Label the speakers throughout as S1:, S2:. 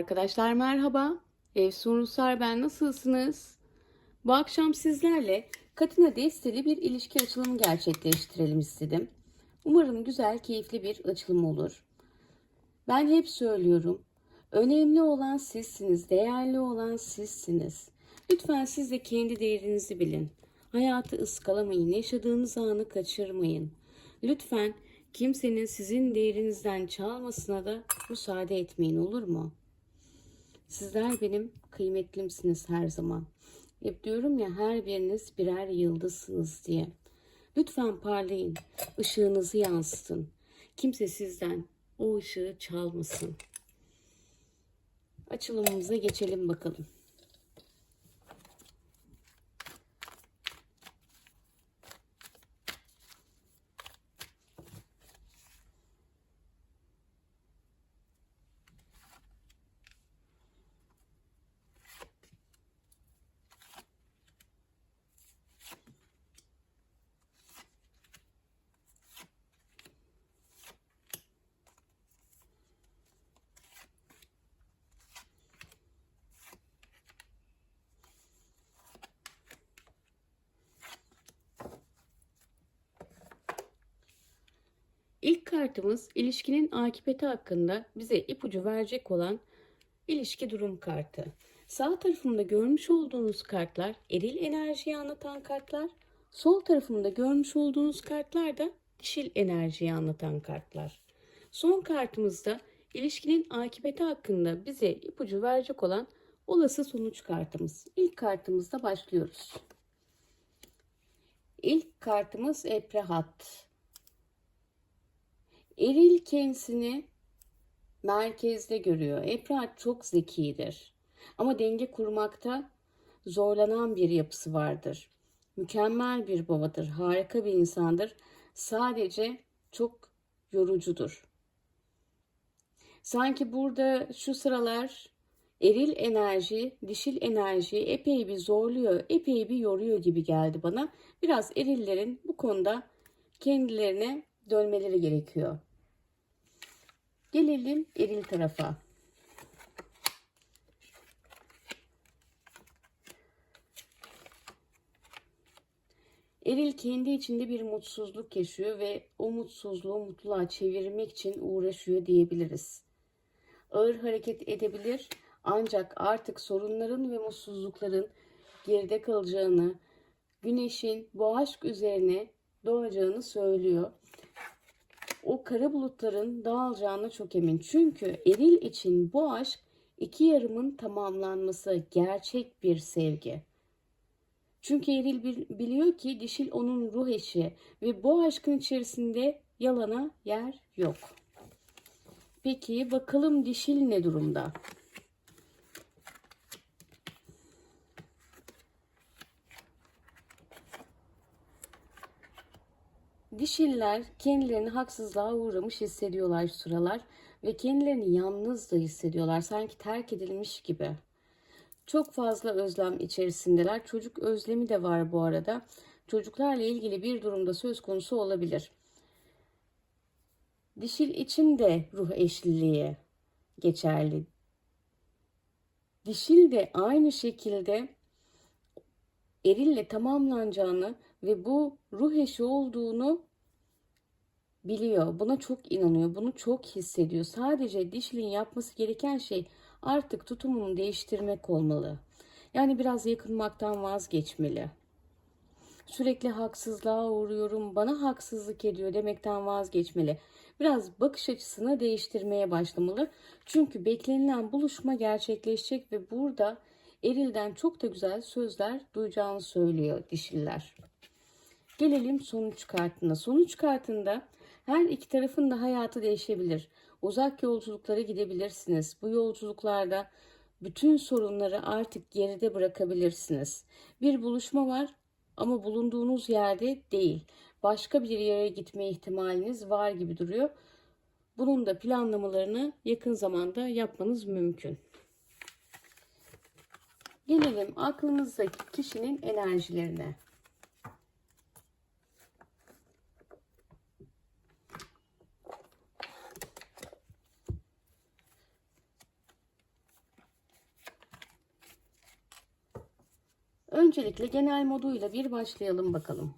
S1: Arkadaşlar merhaba. Efsun Ruslar ben nasılsınız? Bu akşam sizlerle Katina desteli bir ilişki açılımı gerçekleştirelim istedim. Umarım güzel, keyifli bir açılım olur. Ben hep söylüyorum. Önemli olan sizsiniz, değerli olan sizsiniz. Lütfen siz de kendi değerinizi bilin. Hayatı ıskalamayın, yaşadığınız anı kaçırmayın. Lütfen kimsenin sizin değerinizden çalmasına da müsaade etmeyin olur mu? Sizler benim kıymetlimsiniz her zaman. Hep diyorum ya her biriniz birer yıldızsınız diye. Lütfen parlayın, ışığınızı yansıtın. Kimse sizden o ışığı çalmasın. Açılımımıza geçelim bakalım. İlk kartımız ilişkinin akıbeti hakkında bize ipucu verecek olan ilişki durum kartı. Sağ tarafımda görmüş olduğunuz kartlar eril enerjiyi anlatan kartlar. Sol tarafımda görmüş olduğunuz kartlar da dişil enerjiyi anlatan kartlar. Son kartımızda ilişkinin akıbeti hakkında bize ipucu verecek olan olası sonuç kartımız. İlk kartımızda başlıyoruz. İlk kartımız Eprehat. Eril kendisini merkezde görüyor. Eprehat çok zekidir. Ama denge kurmakta zorlanan bir yapısı vardır. Mükemmel bir babadır, harika bir insandır. Sadece çok yorucudur. Sanki burada şu sıralar eril enerji, dişil enerjiyi epey bir zorluyor, epey bir yoruyor gibi geldi bana. Biraz erillerin bu konuda kendilerine dönmeleri gerekiyor. Gelelim eril tarafa. Eril kendi içinde bir mutsuzluk yaşıyor ve o mutsuzluğu mutluluğa çevirmek için uğraşıyor diyebiliriz. Ağır hareket edebilir ancak artık sorunların ve mutsuzlukların geride kalacağını, güneşin bu aşk üzerine doğacağını söylüyor o kara bulutların dağılacağına çok emin. Çünkü eril için bu aşk iki yarımın tamamlanması gerçek bir sevgi. Çünkü eril biliyor ki dişil onun ruh eşi ve bu aşkın içerisinde yalana yer yok. Peki bakalım dişil ne durumda? Dişiller kendilerini haksızlığa uğramış hissediyorlar sıralar ve kendilerini yalnız da hissediyorlar sanki terk edilmiş gibi. Çok fazla özlem içerisindeler. Çocuk özlemi de var bu arada. Çocuklarla ilgili bir durumda söz konusu olabilir. Dişil için de ruh eşliliği geçerli. Dişil de aynı şekilde erille tamamlanacağını ve bu ruh eşi olduğunu biliyor. Buna çok inanıyor. Bunu çok hissediyor. Sadece dişlinin yapması gereken şey artık tutumunu değiştirmek olmalı. Yani biraz yakınmaktan vazgeçmeli. Sürekli haksızlığa uğruyorum, bana haksızlık ediyor demekten vazgeçmeli. Biraz bakış açısını değiştirmeye başlamalı. Çünkü beklenilen buluşma gerçekleşecek ve burada Eril'den çok da güzel sözler duyacağını söylüyor dişiller. Gelelim sonuç kartına. Sonuç kartında her iki tarafın da hayatı değişebilir. Uzak yolculuklara gidebilirsiniz. Bu yolculuklarda bütün sorunları artık geride bırakabilirsiniz. Bir buluşma var ama bulunduğunuz yerde değil. Başka bir yere gitme ihtimaliniz var gibi duruyor. Bunun da planlamalarını yakın zamanda yapmanız mümkün. Gelelim aklınızdaki kişinin enerjilerine. Öncelikle genel moduyla bir başlayalım bakalım.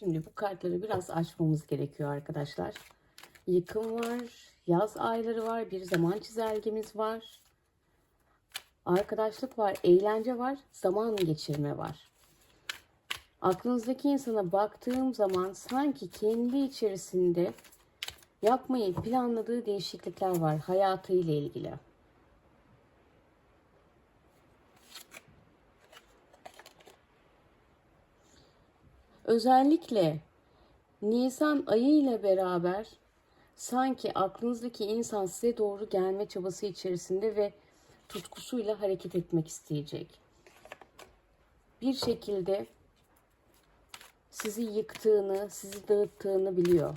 S1: Şimdi bu kartları biraz açmamız gerekiyor arkadaşlar. Yıkım var, yaz ayları var, bir zaman çizelgemiz var. Arkadaşlık var, eğlence var, zaman geçirme var. Aklınızdaki insana baktığım zaman sanki kendi içerisinde yapmayı planladığı değişiklikler var hayatıyla ilgili. Özellikle Nisan ayı ile beraber sanki aklınızdaki insan size doğru gelme çabası içerisinde ve tutkusuyla hareket etmek isteyecek. Bir şekilde sizi yıktığını, sizi dağıttığını biliyor.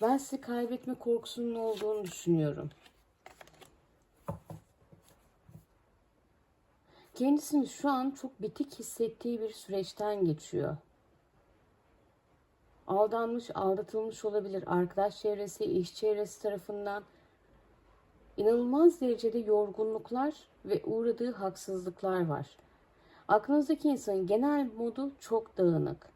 S1: Ben sizi kaybetme korkusunun olduğunu düşünüyorum. Kendisini şu an çok bitik hissettiği bir süreçten geçiyor. Aldanmış, aldatılmış olabilir. Arkadaş çevresi, iş çevresi tarafından inanılmaz derecede yorgunluklar ve uğradığı haksızlıklar var. Aklınızdaki insanın genel modu çok dağınık.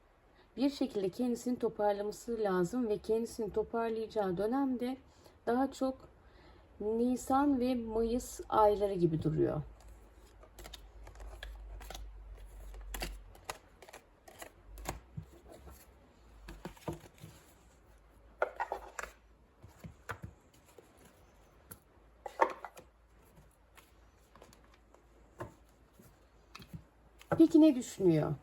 S1: Bir şekilde kendisini toparlaması lazım ve kendisini toparlayacağı dönemde daha çok Nisan ve Mayıs ayları gibi duruyor. Peki ne düşünüyor?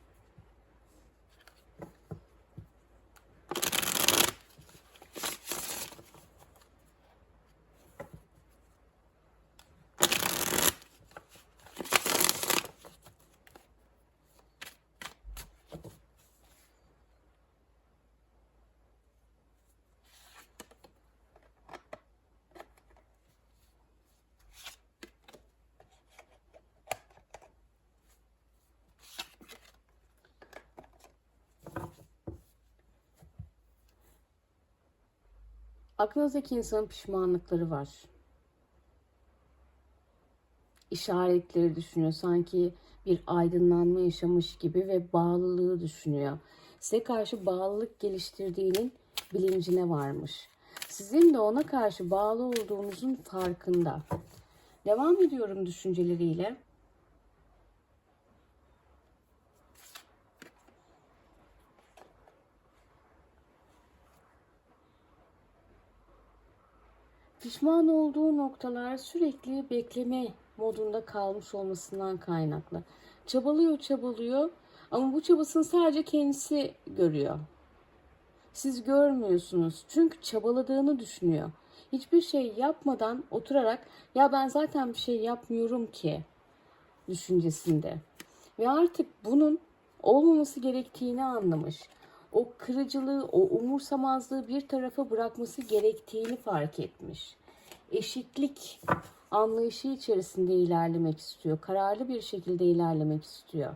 S1: Aklınızdaki insanın pişmanlıkları var. İşaretleri düşünüyor. Sanki bir aydınlanma yaşamış gibi ve bağlılığı düşünüyor. Size karşı bağlılık geliştirdiğinin bilincine varmış. Sizin de ona karşı bağlı olduğunuzun farkında. Devam ediyorum düşünceleriyle. Pişman olduğu noktalar sürekli bekleme modunda kalmış olmasından kaynaklı. Çabalıyor, çabalıyor ama bu çabasını sadece kendisi görüyor. Siz görmüyorsunuz çünkü çabaladığını düşünüyor. Hiçbir şey yapmadan oturarak ya ben zaten bir şey yapmıyorum ki düşüncesinde. Ve artık bunun olmaması gerektiğini anlamış. O kırıcılığı, o umursamazlığı bir tarafa bırakması gerektiğini fark etmiş. Eşitlik anlayışı içerisinde ilerlemek istiyor. Kararlı bir şekilde ilerlemek istiyor.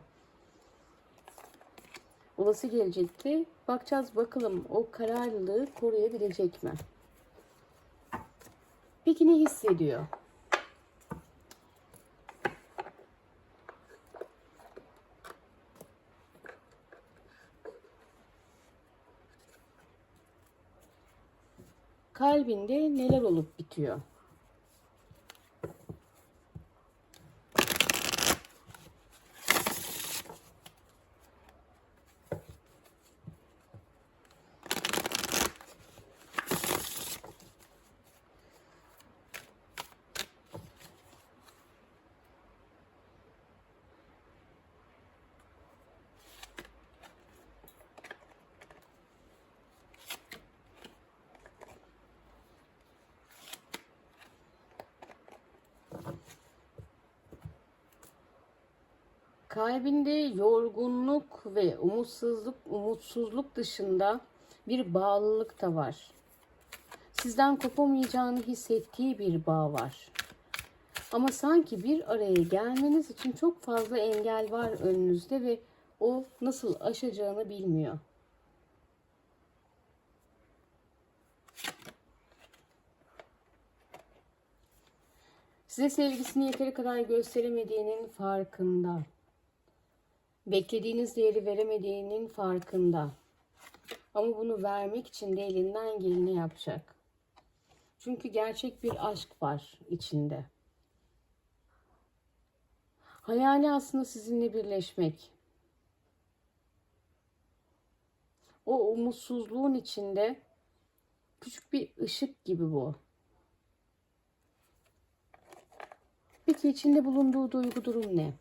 S1: Olası gelecekte bakacağız bakalım o kararlılığı koruyabilecek mi? Peki ne hissediyor? Kalbinde neler olup bitiyor? Kalbinde yorgunluk ve umutsuzluk, umutsuzluk dışında bir bağlılık da var. Sizden kopamayacağını hissettiği bir bağ var. Ama sanki bir araya gelmeniz için çok fazla engel var önünüzde ve o nasıl aşacağını bilmiyor. Size sevgisini yeteri kadar gösteremediğinin farkında. Beklediğiniz değeri veremediğinin farkında. Ama bunu vermek için de elinden geleni yapacak. Çünkü gerçek bir aşk var içinde. Hayali aslında sizinle birleşmek. O umutsuzluğun içinde küçük bir ışık gibi bu. Peki içinde bulunduğu duygu durum ne?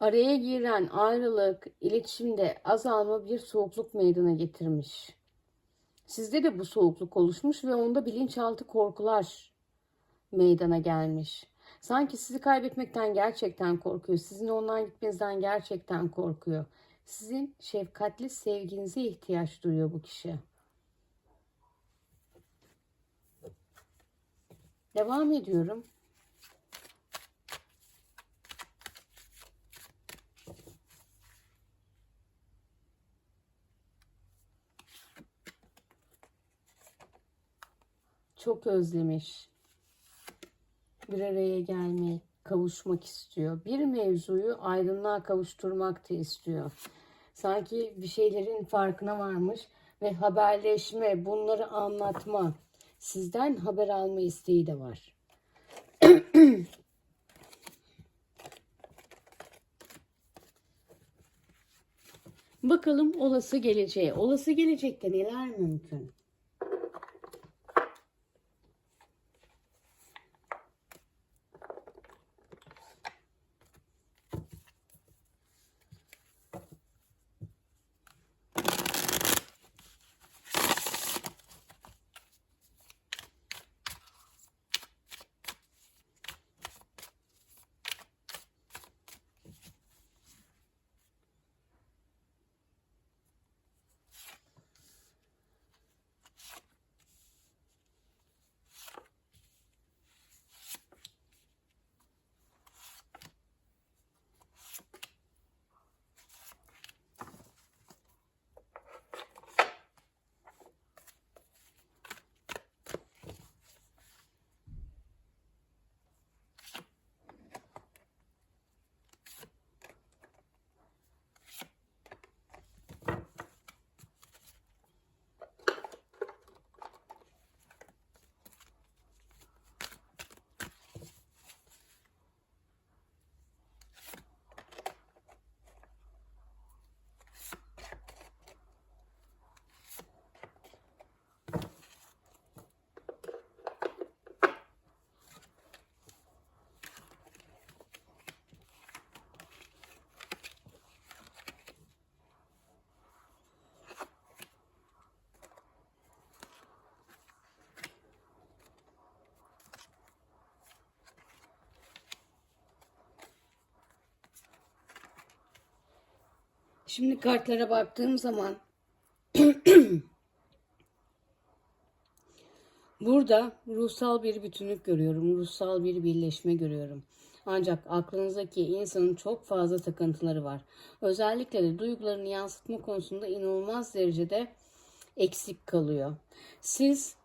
S1: Araya giren ayrılık, iletişimde azalma bir soğukluk meydana getirmiş. Sizde de bu soğukluk oluşmuş ve onda bilinçaltı korkular meydana gelmiş. Sanki sizi kaybetmekten gerçekten korkuyor. Sizin ondan gitmenizden gerçekten korkuyor. Sizin şefkatli sevginize ihtiyaç duyuyor bu kişi. Devam ediyorum. Çok özlemiş. Bir araya gelmek, kavuşmak istiyor. Bir mevzuyu aydınlığa kavuşturmak da istiyor. Sanki bir şeylerin farkına varmış ve haberleşme, bunları anlatma, sizden haber alma isteği de var. Bakalım olası geleceğe. Olası gelecekte neler mümkün? Şimdi kartlara baktığım zaman burada ruhsal bir bütünlük görüyorum. Ruhsal bir birleşme görüyorum. Ancak aklınızdaki insanın çok fazla takıntıları var. Özellikle de duygularını yansıtma konusunda inanılmaz derecede eksik kalıyor. Siz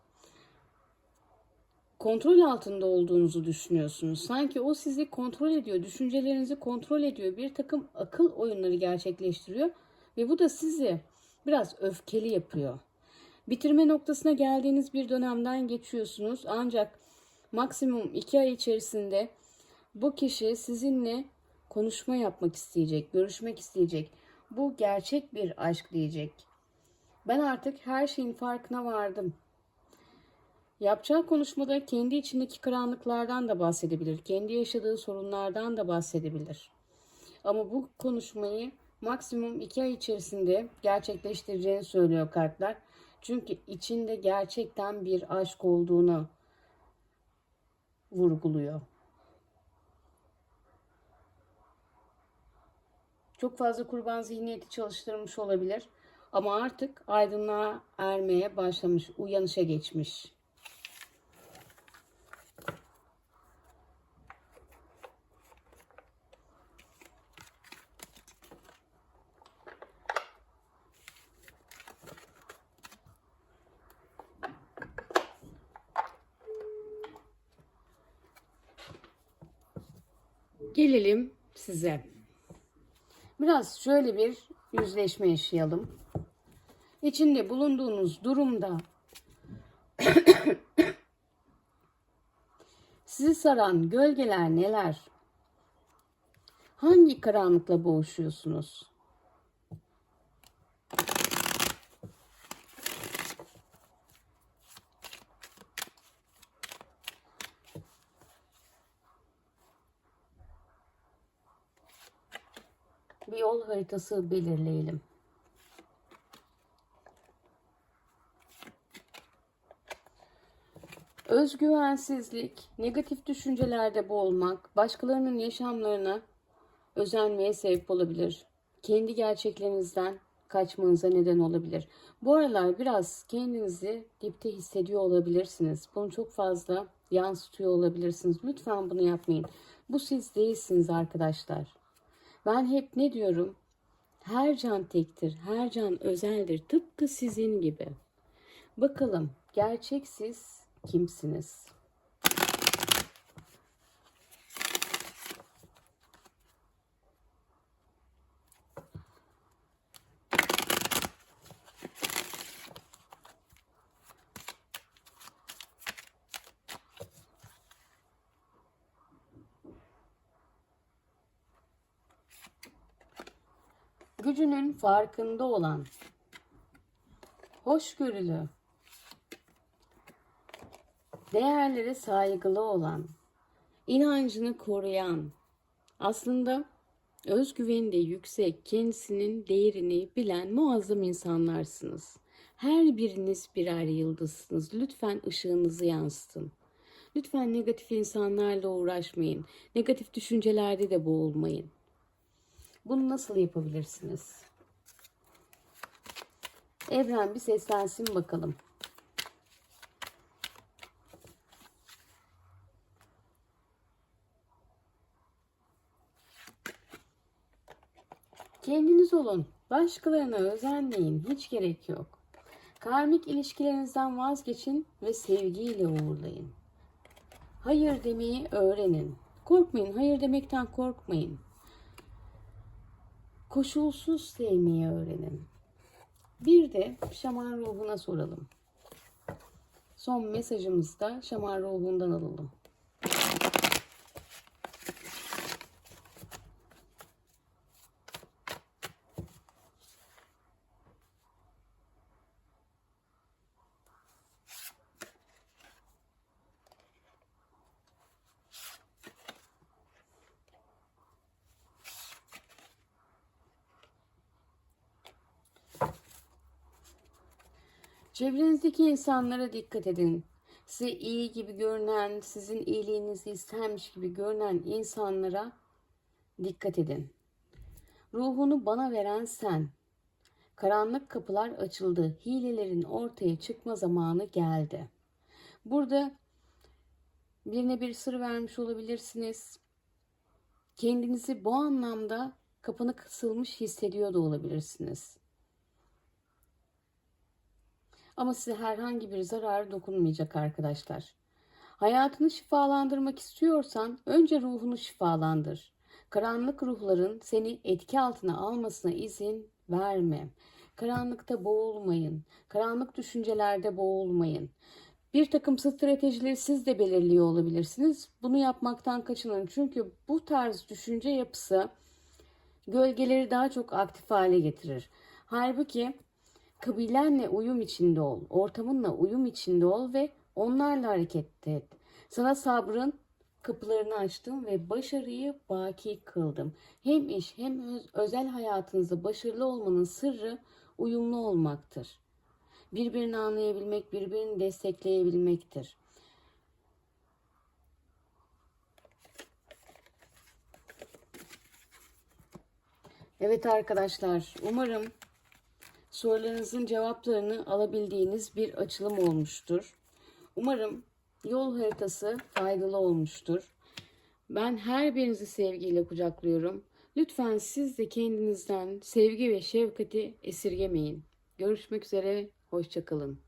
S1: kontrol altında olduğunuzu düşünüyorsunuz. Sanki o sizi kontrol ediyor, düşüncelerinizi kontrol ediyor. Bir takım akıl oyunları gerçekleştiriyor ve bu da sizi biraz öfkeli yapıyor. Bitirme noktasına geldiğiniz bir dönemden geçiyorsunuz ancak maksimum iki ay içerisinde bu kişi sizinle konuşma yapmak isteyecek, görüşmek isteyecek. Bu gerçek bir aşk diyecek. Ben artık her şeyin farkına vardım. Yapacağı konuşmada kendi içindeki karanlıklardan da bahsedebilir. Kendi yaşadığı sorunlardan da bahsedebilir. Ama bu konuşmayı maksimum iki ay içerisinde gerçekleştireceğini söylüyor kartlar. Çünkü içinde gerçekten bir aşk olduğunu vurguluyor. Çok fazla kurban zihniyeti çalıştırmış olabilir. Ama artık aydınlığa ermeye başlamış, uyanışa geçmiş. Gelelim size. Biraz şöyle bir yüzleşme yaşayalım. İçinde bulunduğunuz durumda sizi saran gölgeler neler? Hangi karanlıkla boğuşuyorsunuz? Bir yol haritası belirleyelim. Özgüvensizlik, negatif düşüncelerde boğulmak, başkalarının yaşamlarına özenmeye sebep olabilir. Kendi gerçeklerinizden kaçmanıza neden olabilir. Bu aralar biraz kendinizi dipte hissediyor olabilirsiniz. Bunu çok fazla yansıtıyor olabilirsiniz. Lütfen bunu yapmayın. Bu siz değilsiniz arkadaşlar. Ben hep ne diyorum? Her can tektir, her can özeldir. Tıpkı sizin gibi. Bakalım gerçek siz kimsiniz? Gücünün farkında olan, hoşgörülü, değerlere saygılı olan, inancını koruyan, aslında özgüveni de yüksek, kendisinin değerini bilen muazzam insanlarsınız. Her biriniz birer yıldızsınız. Lütfen ışığınızı yansıtın. Lütfen negatif insanlarla uğraşmayın. Negatif düşüncelerde de boğulmayın. Bunu nasıl yapabilirsiniz? Evren bir seslensin bakalım. Kendiniz olun. Başkalarına özenmeyin. Hiç gerek yok. Karmik ilişkilerinizden vazgeçin ve sevgiyle uğurlayın. Hayır demeyi öğrenin. Korkmayın. Hayır demekten korkmayın. Koşulsuz sevmeyi öğrenin. Bir de şaman ruhuna soralım. Son mesajımızı da şaman ruhundan alalım. Çevrenizdeki insanlara dikkat edin. Size iyi gibi görünen, sizin iyiliğinizi istermiş gibi görünen insanlara dikkat edin. Ruhunu bana veren sen. Karanlık kapılar açıldı. Hilelerin ortaya çıkma zamanı geldi. Burada birine bir sır vermiş olabilirsiniz. Kendinizi bu anlamda kapını kısılmış hissediyor da olabilirsiniz. Ama size herhangi bir zarar dokunmayacak arkadaşlar. Hayatını şifalandırmak istiyorsan önce ruhunu şifalandır. Karanlık ruhların seni etki altına almasına izin verme. Karanlıkta boğulmayın. Karanlık düşüncelerde boğulmayın. Bir takım stratejileri siz de belirliyor olabilirsiniz. Bunu yapmaktan kaçının. Çünkü bu tarz düşünce yapısı gölgeleri daha çok aktif hale getirir. Halbuki kabilenle uyum içinde ol, ortamınla uyum içinde ol ve onlarla hareket et. Sana sabrın kapılarını açtım ve başarıyı baki kıldım. Hem iş hem öz- özel hayatınızda başarılı olmanın sırrı uyumlu olmaktır. Birbirini anlayabilmek, birbirini destekleyebilmektir. Evet arkadaşlar, umarım sorularınızın cevaplarını alabildiğiniz bir açılım olmuştur. Umarım yol haritası faydalı olmuştur. Ben her birinizi sevgiyle kucaklıyorum. Lütfen siz de kendinizden sevgi ve şefkati esirgemeyin. Görüşmek üzere, hoşçakalın.